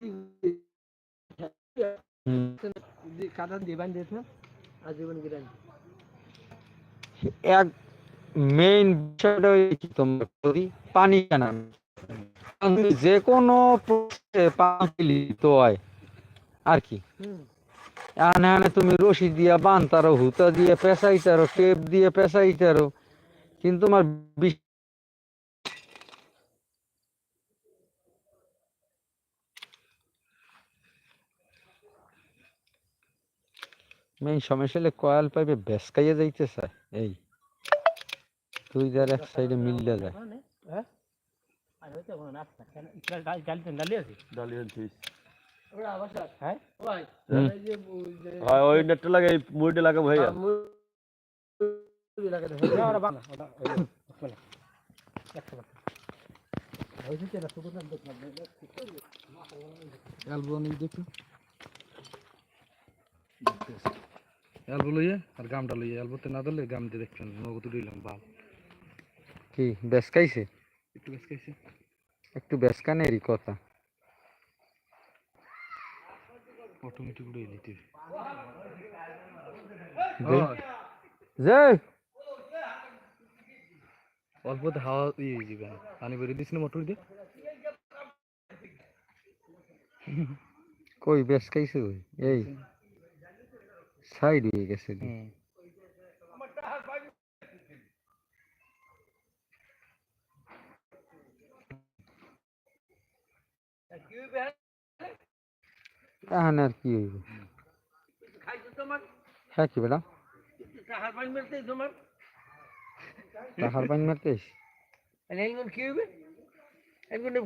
এক মেইন বিষয়টা করি পানি যে কোনো পানি লিত হয়। আর কি? এখানে তুমি রশি দিয়া, বানতারো, হুতা দিয়ে, পেঁচাইতারো, টেপ দিয়ে, পেঁচাইতারো। কিন্তু তোমার বিশ- মেইন সমস্যা হলে কয়েল পাইপে বেসকাইয়া যাইতে চায় এই তুই যার এক সাইডে মিললে যায় আর হইতে কোনো নাস্তা কেন ইকরাল ডাল ডাল ডালি আছে ডালি আনছিস ওরা আবার ওই হুম। এই যে ওই যে ওই নেটটা লাগে এই মুড়িটা লাগাবো ভাইয়া মুড়ি লাগাতে হবে না ওরা বাংলা ওটা ওই যে, বলে। একশো বার। ওই যে তেরা শুধু না দেখলাম অ্যালবো নিয়ে দেখি অ্যালবো লইয়ে আর গামটা লইয়ে। অ্যালবোতে না ধরলে গাম দিয়ে দেখছেন নগদ বাল। কি বেসকাইছে একটু বেশ খাইছে। একটু বেসকানেরই কথা। অটোমেটিক উড়ে দিতে। যে যে অল্পতে হাওয়া ইয়ে যাবে পানি বেরিয়ে দিস না মোটর দিয়ে? কই বেসকাইছে ওই। এই। সাইড হয়ে গেছে। আর কি হইব? হ্যাঁ কি বেটা কাহার পানি মেলতে তোমার টাকার পানি মারতে কি এইগুলো